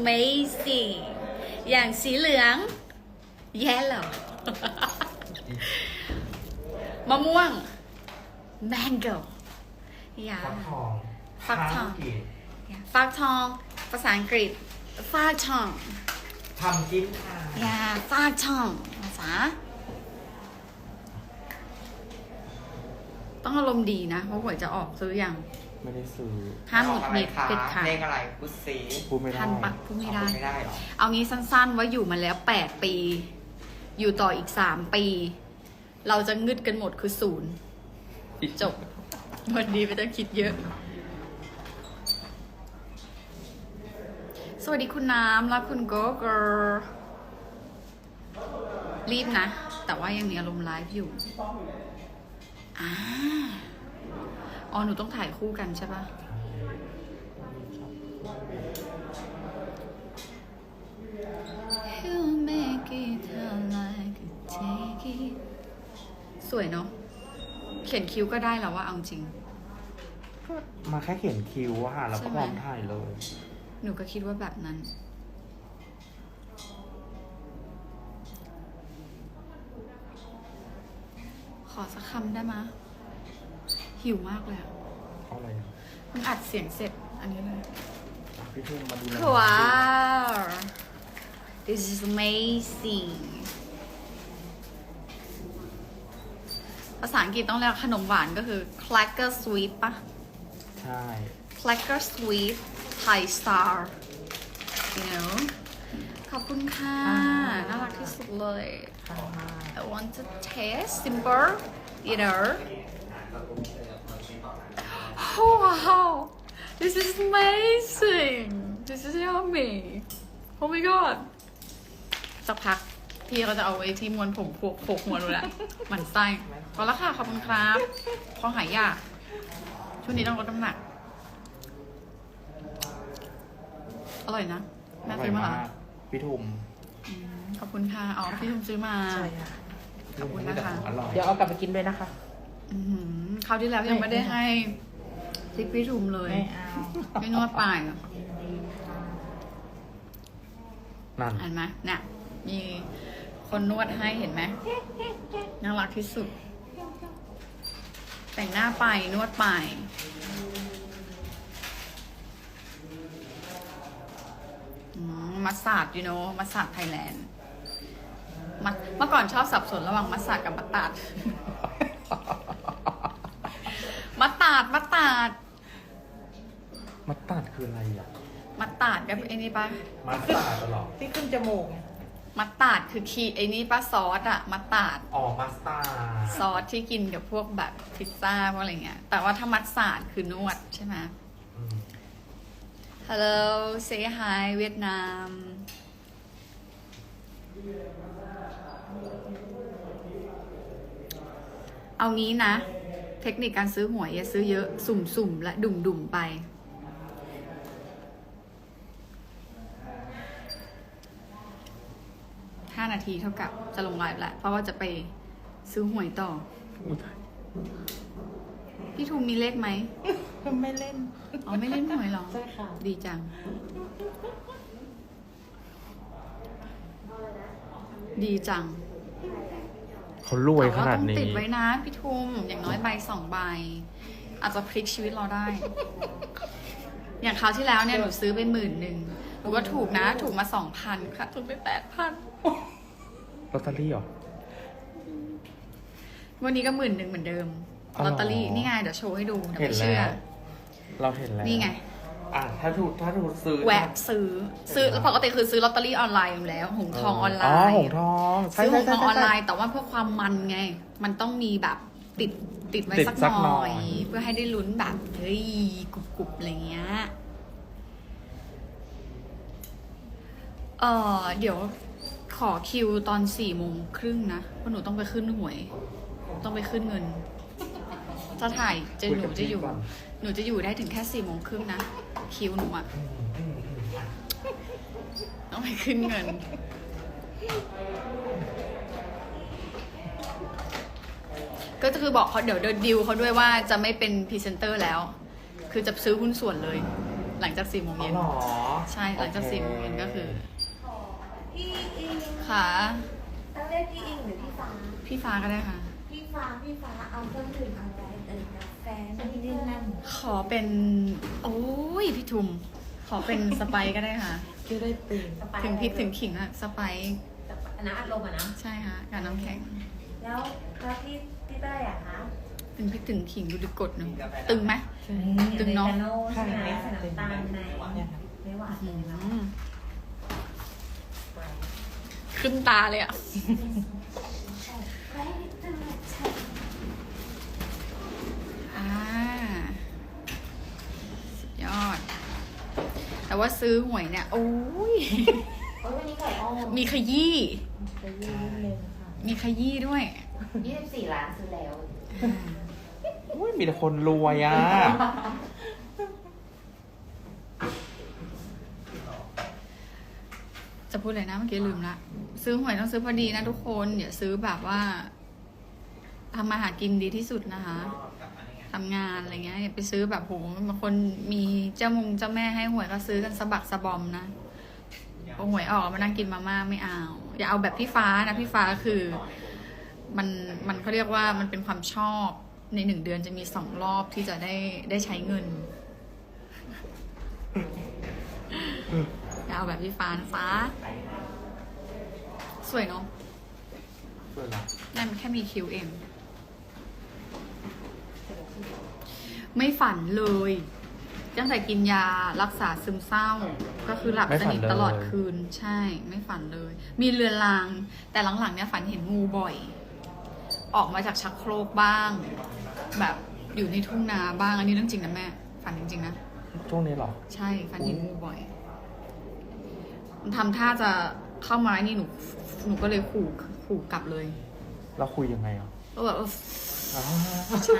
amazing อย่างสีเหลือง yellow มะม่วง mango อย่าฟักทองฟักทองข้าวกีดฟักทอง ภาษาอังกฤษฟักทองทำกินค่ะอย่าฟักทองภาษา ต้องอารมณ์ดีนะ เพราะหวยจะออกซื้อยัง ไม่ได้ซื้อห้ามหงุดหงิดออกอะไรคะเด็ดขาดเลขอะไรพุทซีพูดไม่ได้ทันปะพูดไม่ได้พูไม่ได้หรอเอางี้สั้นๆว่าอยู่มาแล้ว8ปี อยู่ต่ออีก3ปี เราจะงึดกันหมดคือศูนย์จบวันนี้ไม่ต้องคิดเยอะ สวัสดีคุณน้ำและคุณโกเกอร์รีบนะ แต่ว่ายังมีอารมณ์ไลฟ์อยู่อ่า อ๋อ หนูต้องถ่ายคู่กันใช่ปะ You make it how like you take it สวยเนาะ เขียนคิ้วก็ได้แล้วว่าเอาจริง มาแค่เขียนคิวอะค่ะแล้วก็ใช่ไหพมร้อมถ่ายเลย หนูก็คิดว่าแบบนั้น ขอสักคำได้มะ หิวมากเลยอะเอาอะไรอะเพิ่งอัดเสียงเสร็จอันนี้เลยพี่ทุ่มมาดูแลว้าว this is amazing ภาษาอังกฤษต้องเรียกขนมหวานก็คือ cracker sweet ปะ ใช่ cracker sweet Thai star you know ขอบคุณค่ะ น่ารักที่สุดเลย I want to taste simple you know oh wow this is amazing this is yummy oh my god สักพักพี่เขาจะเอาไว้ที่มวนผมพวกโขกหัวหนูแหละหมันไส้พอแล้วค่ะ ขอบคุณครับ พอหายยากช่วงนี้ต้องลดน้ำหนัก อร่อยนะ แม่ซื้อมาเหรอพี่ทุ่มอืมขอบคุณค่ะ อ๋อ พี่ทุ่มซื้อมา ใช่ค่ะขอบคุณนะคะ อร่อย เดี๋ยวเอากลับไปกินด้วยนะคะ อืมคราวที่แล้วยังไม่ได้ให้ ทิกพี่ทุ่มเลยไม่เอาไม่นวดปลายอะนั่นเห็นไหมเนี่ยมีคนนวดให้เห็นไหมน่ารักที่สุด แต่งหน้าไปนวดไปอืมมัสซาดยูโนมัสซาดไทยแลนด์มัสเมื่อก่อนชอบสับสนระหว่างมัสซาดกับมัตตาด มัตตาดมัตตาดมัดตัดคืออะไรอะ มัตตาดกับไอ้นี่ปะมัดตัดเหรอที่ขึ้นจมูกไงมัตตาดคือคีไอ้นี่ปะซอสอะมัตตาดอ๋อมัสตาร์ดซอสที่กินกับพวกแบบพิซซ่าพวกอะไรเงี้ย แต่ว่าถ้ามัสตาร์ดคือนวดใช่ไหม อืม Hello say hi เวียดนาม เอางี้นะ เทคนิคการซื้อหวยอย่าซื้อเยอะสุ่มๆ และดุ่มๆ ไป ห้านาทีเท่ากับจะลงไลฟ์แล้วเพราะว่าจะไปซื้อหวยต่ออุ๊ยตายพี่ทูมมีเลขไหม ไม่เล่น อ๋อ ไม่เล่นหวยเหรอ ใช่ค่ะ ดีจัง ดีจัง เขารวยแต่ขว่านาดต้องนี้ติดไว้นะพี่ทุมอย่างน้อยใบสองใบ อาจจะพลิกชีวิตเราได้ อย่างคราวที่แล้วเนี่ยหนูซื้อไปหมื่นหนึ่งหนูก็ถูกนะ ถูกมาสองพันค่ะถูกไปแปดพันลอตเตอรี่เหรอ วันนี้ก็หมื่นหนึ่งเหมือนเดิมอ๋อ ลอตเตอรี่นี่ไงเดี๋ยวโชว์ให้ดูเดี๋ยวเห็นไม่เชื่อแล้วเราเห็นแล้ว นี่ไง อะถ้าถูกถ้าถูกซื้อ แวะซื้อ ซื้อปกติคือซื้อลอตเตอรี่ออนไลน์อยู่แล้ว หงทองออนไลอ๋อน์หงทองใช่ซื้อหใช่งทใช่องออนไลใช่ น์แต่ว่าเพื่อความมันไง มันต้องมีแบบติดติดไว้ติดสักสักหหน่น่ออย ย เพื่อให้ได้ลุ้นแบบเฮ้ยกรุบกรุบอะไรเงี้ยเออเดี๋ยวขอคิวตอนสี่โมงครึ่งนะเพราะหนูต้องไปขึ้นหวย ต้องไปขึ้นเงินถ้าถ่ายจะหนูจะอยู่หนูจะอยู่ได้ถึงแค่สี่โมงครึ่งนะ คิวหนูอะต้องไปขึ้นเงิน ก็คือบอกเขาเดี๋ยวเดินดิวเขาด้วยว่าจะไม่เป็นพรีเซนเตอร์แล้ว คือจะซื้อหุ้นส่วนเลย หลังจากสี่โมงอ๋อเย็นเหรอใช่หลังจากสี่โมงเย็นก็คือ พี่อิงค่ะต้องเรียกพี่อิงหรือพี่ฟ้าพี่ฟ้าก็ได้ค่ะพี่ ฟ้าพี่ฟ้าเอาเครื่องดื่มอะไรเอ่ยกาแฟนี่นี่นั่นขอเป็น โอ้ยพี่ทุม ขอเป็นสไปซ์ก็ได้ค่ะ จะได้ตื่นถึงพริกถึงขิงอะสไปซ์น้ำอัดลมอะนะ ใช่ค่ะกับน้ำแข็ง แล้วแล้วพี่พี่เต้ยอะคะถึงพริกถึงขิงดูดิกดเนอะตึงไหม ตึงเนอะ อเมริกาโน่ใช่ไหมใส่น้ำตาลในเนี่ยค่ะไม่หวานอืเลยนะมขึ้นตาเลยอะอ่าสุดยอด แต่ ว่าซื้อหวยเนี่ย โอ้ย โอ้ยวันนี้ไก่อ้อมมีขยี้จะยืดนิดนึงค่ะมีขยี้ด้วย ยี่สิบสี่ล้านซื้อแล้ว อุ้ยมีแต่คนรวยอะ จะพูดอะไรนะเมื่อกี้ลืมละ ซื้อหวยต้องซื้อพอดีนะทุกคนอย่าซื้อแบบว่าทำมาหากินดีที่สุดนะคะ ทำงานอะไรเงี้ยอย่าไปซื้อแบบโหบางคนมีเจ้ามงเจ้าแม่ให้หวยก็ซื้อกันสะบักสะบอมนะพอหวยออกมานั่งกินมาม่าไม่เอา อย่าเอาแบบพี่ฟ้านะพี่ฟ้าคือ มันมันเขาเรียกว่ามันเป็นความชอบในหนึ่งเดือนจะมีสองรอบที่จะได้ได้ใช้เงินอย่าเอาแบบพี่ฟ้านะฟ้า สวยเนาะสวยเหรอนั่นแค่มีคิวเอง ไม่ฝันเลย ตั้งแต่กินยารักษาซึมเศร้า ก็คือหลับสนิทตลอดคืน ใช่ ไม่ฝันเลย มีเรือนราง แต่หลังๆเนี่ยฝันเห็นงูบ่อย ออกมาจากชักโครกบ้าง แบบอยู่ในทุ่งนาบ้าง อันนี้เรื่องจริงนะแม่ ฝันจริงๆนะ ช่วงนี้เหรอ ใช่ฟันเห็นงูบ่อยมันทำท่าจะเข้ามาไอ้นี่หนู หนูก็เลยขู่ ขู่กลับเลย เราคุยยังไงอะก็แบบ เอออ๋อใช่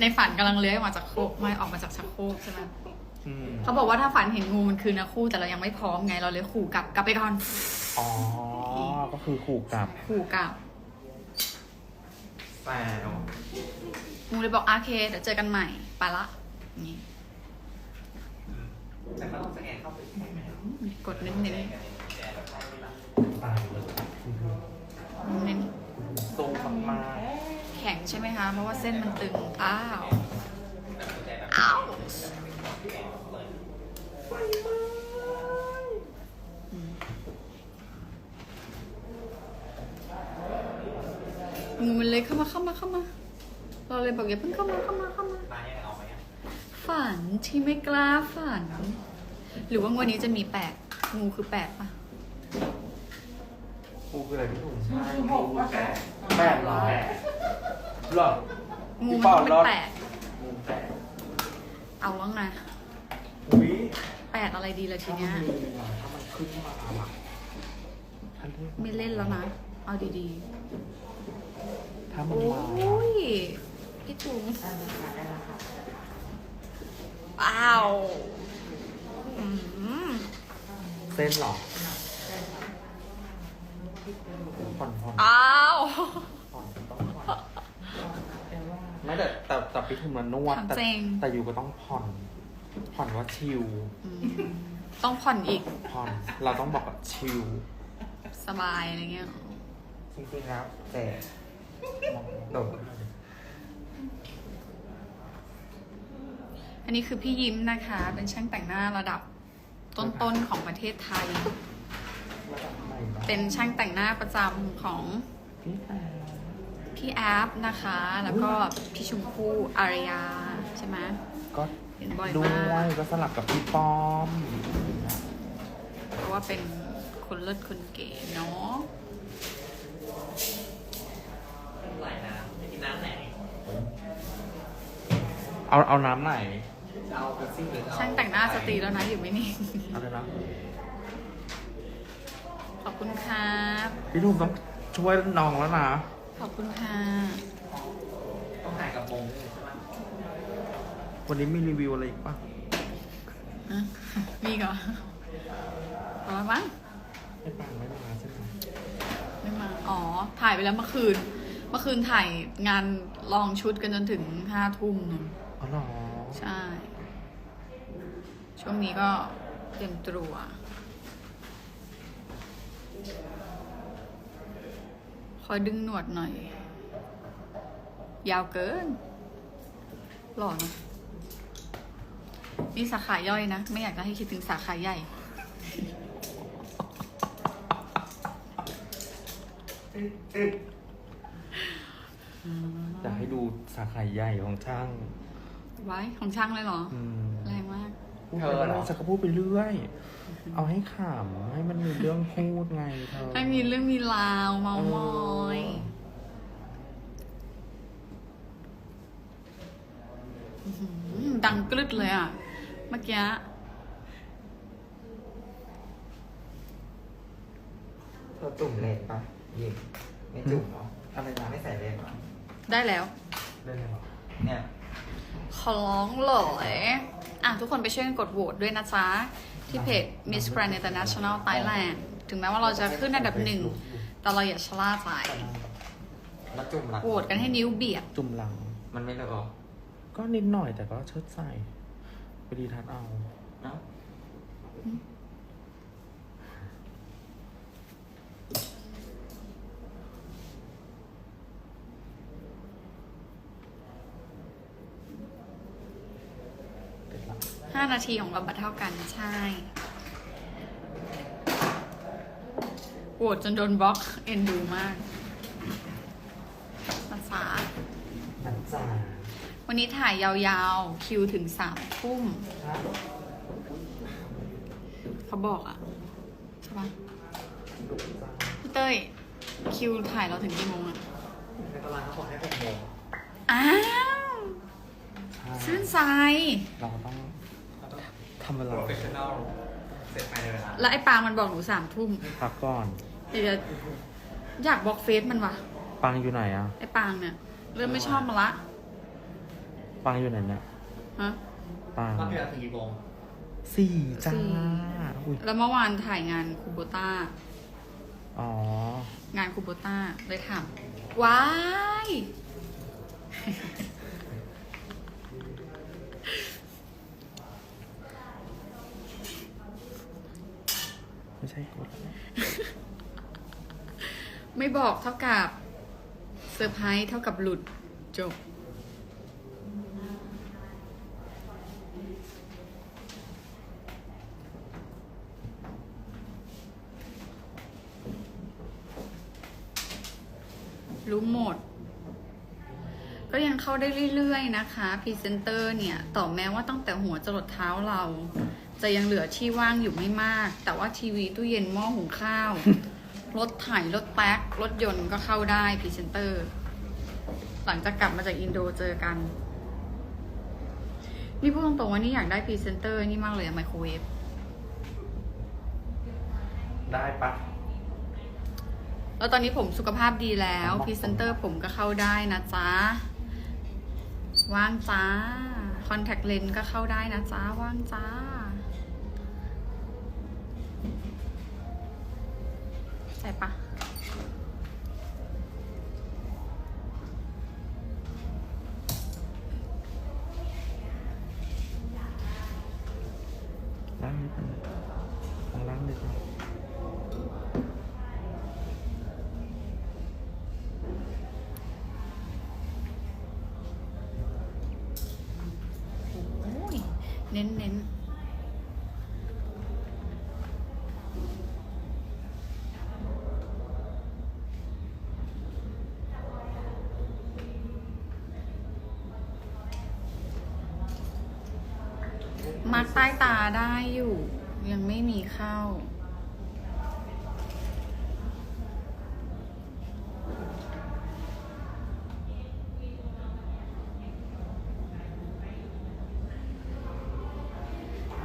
ในฝันกำลังเลื้อยออกมาจากโครกไม่ออกมาจากชักโครกใช่ไหมอืมเขาบอกว่าถ้าฝันเห็นงูมันคือนะคู่แต่เรายังไม่พร้อมไงเราเลยขู่กลับกลับไปก่อนอ๋อ ก็คือขู่กลับ ขู่กลับแปดงูเลยบอกโอเคเดี๋ยวเจอกันใหม่ไปละอย่างนี่แต่ก็ต้องสแกนเข้าไปใช่ไหมกดเน้นๆเน้นตายเลย เน้นซูมมากแข็งใช่ไหมคะ เพราะว่าเส้นมันตึง อ้าว อ้าวอืมงูมันเลยเข้ามาเข้ามาเข้ามา เราเลยบอกอย่าเพิ่งเข้ามาเข้ามาเข้ามาๆมายังไงเอาไหมอะฝันที่ไม่กล้าฝัน หรือว่างวันนี้จะมีแปดงูคือแปดปะ กูคืออะไรพี่ถุงคือหกป่ะคะแปดเหรอเหรองูพี่มันปอต้องเป็รนอดแปดงูแปดเอาแล้วไงอุ้ยแปดอะไรดีล่ะทีถ้าเนี้ยมันมีอะถ้ามันขึ้นมาล่ะถ้าเรียกไม่เล่นแล้วนะ เอาดีถ้าๆมันโอ้มายพี่จุ๋มได้แล้วค่ะได้แล้วค่ะว้าวอืมเส้นเหรอ ผ่อนผ่อนอ้าวผ่อนต้องผ่อนไม่แต่แต่แต่พี่ถุงมันนวด ถามแต่เจง แต่อยู่ก็ต้องผ่อน ผ่อนว่าชิลอืมต้องผ่อนอีกผ่อนเราต้องบอกว่าชิลสบายอะไรเงี้ยจริงๆครับแต่โดดอันนี้คือพี่ยิ้มนะคะ เป็นช่างแต่งหน้าระดับต้นๆของประเทศไทย เป็นช่างแต่งหน้าประจำของพี่แพรพี่แอฟนะคะ แล้วก็พี่ชมพู่อารยาใช่ไหมก็เห็นบ่อยด้มากวยก็สลับกับพี่ป้อม เพราะว่าเป็นคนเลิศคนเก๋เนาะไหลน้ำไม่กินน้ำไหนเอาเอาน้ำไหนจะเอากระซิ่งหรือจะเอาช่างแต่งหน้าสตรีแล้วนะอยู่ไม่นิ่งเอาเลยนะ ขอบคุณครับ พี่ทุ่มต้องช่วยน้องแล้วนะ ขอบคุณค่ะต้องถ่ายกับมงด้วยใช่ไหมวันนี้มีรีวิวอะไรอีกปะอะมีเหรอพอแล้วมั้งไม่ปังไม่มาใช่ไหมไม่มา อ๋อ ถ่ายไปแล้วเมื่อคืน เมื่อคืนถ่ายงานลองชุดกันจนถึงห้าทุ่มนู่นอ๋อเหรอ ใช่ ช่วงนี้ก็เตรียมตัว อยดึงหนวดหน่อย ยาวเกิน หล่อเนอะนี่สาขาย่อยนะ ไม่อยากจะให้คิดถึงสาขาใหญ่อยากให้ดูสาขาใหญ่ของช่าง ไว้ของช่างเลยเหรอ อืม แรงมากพูดไปเรื่อยจะก็พูดไปเรื่อย เอาให้ขำให้มันมีเรื่องพูดไงเธอ ให้มีเรื่องมีราวเมามอยอื้อหือดังกรึดเลยอะ เมื่อกี้ เธอจุ่มเลนปะยิงไม่จุ่มเหรออะไรนะ ไม่ใส่เลนเหรอได้แล้ว ได้เลยเหรอเนี่ย ขอร้องเลย อะทุกคนไปช่วยกันกดโหวตด้วยนะจ๊ะ ที่เพจ Miss Grand International Thailand ถึงแม้ว่าเราจะขึ้นอันดับหนึ่ง แต่เราอย่าชะล่าใจแล้วจุ่มหลังโหวตกันให้นิ้วเบียด จุ่มหลัง มันไม่เลอะเหรอก็นิดหน่อยแต่ก็เชิดใส่ไปดีทัดเอา เนาะ เด็ดละ 5 นาทีของเราบัตรเท่ากันใช่โหวตจนโดนบล็อกเอ็นดูมากภาษาอันจ่าวันนี้ถ่ายยาวๆ คิวถึงสามทุ่มเขาบอกอะใช่ปะพี่เต้ย คิวถ่ายเราถึงกี่โมงอะในตารางเขาบอกให้หกโมงอ้าว ใช่ชื่นใจ เราต้องทำเวลา professional เสร็จภายในเวลาแล้วไอ้ปางมันบอกหนูสามทุ่มพักก่อน เดี๋ยวจะอยากบล็อกเฟซมันวะปังอยู่ไหนอะ ไอ้ปางเนี่ย เริ่มไม่ชอบมันละปังอยู่ไหนเนี่ยฮะ ปังรอบที่แล้วถึงกี่โมงสี่จ้าสี่ อุ้ยแล้วเมื่อวานถ่ายงานคูโบต้า อ๋องานคูโบต้าเลยถามว้าย ใช่กดไม่บอกเท่ากับเซอร์ไพรส์เท่ากับหลุดจบ รู้หมด ก็ยังเข้าได้เรื่อยๆนะคะพรีเซนเตอร์เนี่ย ต่อแม้ว่าตั้งแต่หัวจรดเท้าเรา จะยังเหลือที่ว่างอยู่ไม่มาก แต่ว่าทีวีตู้เย็นหม้อหุงข้าว รถไถรถแท็กรถยนต์ก็เข้าได้พรีเซนเตอร์ หลังจากกลับมาจากอินโดเจอกัน นี่พูดตรงๆว่านี่อยากได้พรีเซนเตอร์นี่มากเลยอะไมโครเวฟได้ปะแล้วตอนนี้ผมสุขภาพดีแล้วพรีเซนเตอร์ผมก็เข้าได้นะจ๊ะ ว่างจ้า คอนแทคเลนส์ก็เข้าได้นะจ๊ะ ว่างจ้า ใช่ปะล้างนิดนึงลองล้างนิดนึงโอ้ยเน้นเน้น ได้อยู่ ยังไม่มีเข้า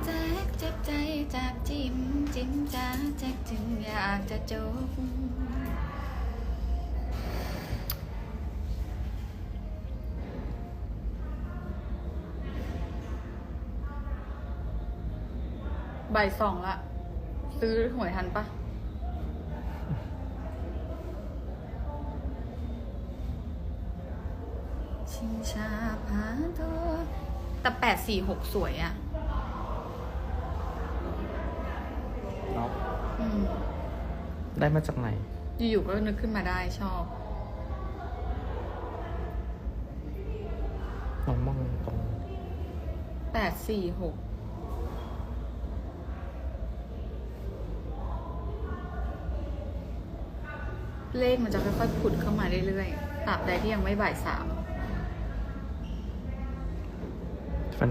แจ๊กเจ็บใจจากจิ้มจิ้มจ้าแจ๊กจึงอยากจะจบ บ่ายสองละ ซื้อหวยทันปะชิงชาพาตัวแต่แปดสี่หกสวยอะเนาะอืมได้มาจากไหน อยู่ๆก็นึกขึ้นมาได้ชอบ น้องมองตรงแปดสี่หก เลขมันจะค่อยๆผุดเข้ามาเรื่อยๆตราบใดที่ยังไม่บ่ายสาม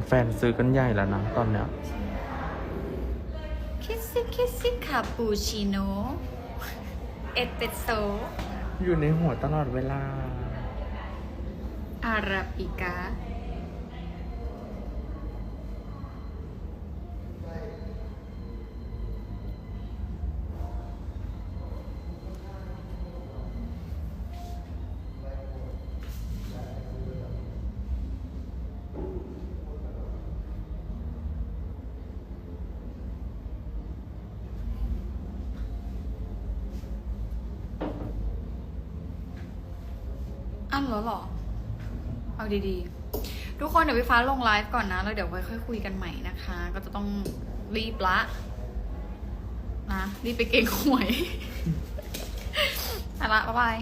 แฟนๆซื้อกันใหญ่แล้วนะตอนเนี้ยคิสซี่คิสซี่คาปูชิโนเอสเปรสโซอยู่ในหัวตลอดเวลาอาราบิกา อันแล้วหรอ เอาดีๆ ทุกคนเดี๋ยวพี่ฟ้าลงไลฟ์ก่อนนะ แล้วเดี๋ยวไว้ค่อยคุยกันใหม่นะคะ ก็จะต้องรีบละนะรีบไปเก่งหวยเอะละบ๊ายบาย